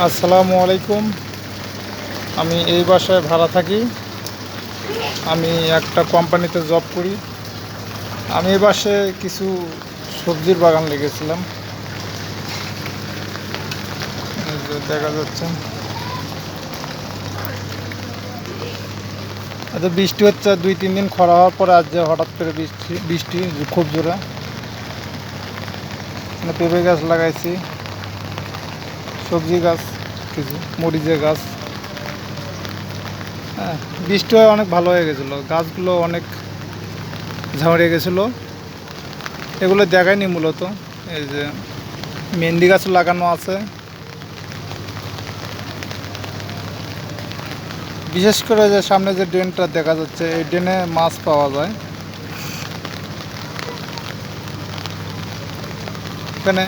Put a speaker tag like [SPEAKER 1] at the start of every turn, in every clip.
[SPEAKER 1] আসসালামু আলাইকুম। আমি এই বাসায় ভাড়া থাকি। আমি একটা কোম্পানিতে জব করি। আমি এই বাসে কিছু সবজির বাগান লেগেছিলাম দেখা যাচ্ছে। আচ্ছা বৃষ্টি হচ্ছে দুই, তিন দিন খরা হওয়ার পরে আজ হঠাৎ করে বৃষ্টি বৃষ্টি খুব জোরে। মানে পেঁপে গাছ লাগাইছি। সবজি গাছ, কিছু মরিচের গাছ। হ্যাঁ বৃষ্টি অনেক ভালো হয়ে গেছিল। গাছগুলো অনেক ঝাউড়ে গেছিল। এগুলো দেখায়নি মূলত। এই যে মেহেন্দি গাছ লাগানো আছে। বিশেষ করে যে সামনে যে ড্রেনটা দেখা যাচ্ছে, এই ড্রেনে মাছ পাওয়া যায়। এখানে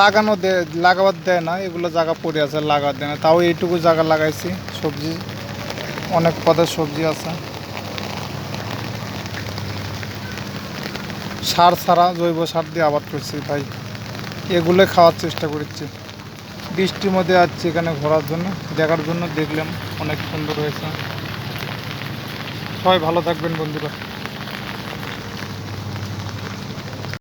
[SPEAKER 1] লাগানো লাগাবার দেয় না, এগুলো জায়গা পড়ে আছে লাগাবার দেয় না। তাও এইটুকু জায়গা লাগাইছি, সবজি, অনেক পদের সবজি আছে। সার ছাড়া, জৈব সার দিয়ে আবাদ করছি ভাই। এগুলো খাওয়ার চেষ্টা করছি। বৃষ্টির মধ্যে আসছি এখানে ঘোরার জন্য, দেখার জন্য দেখলাম, অনেক সুন্দর হয়েছে। সবাই ভালো থাকবেন বন্ধুরা।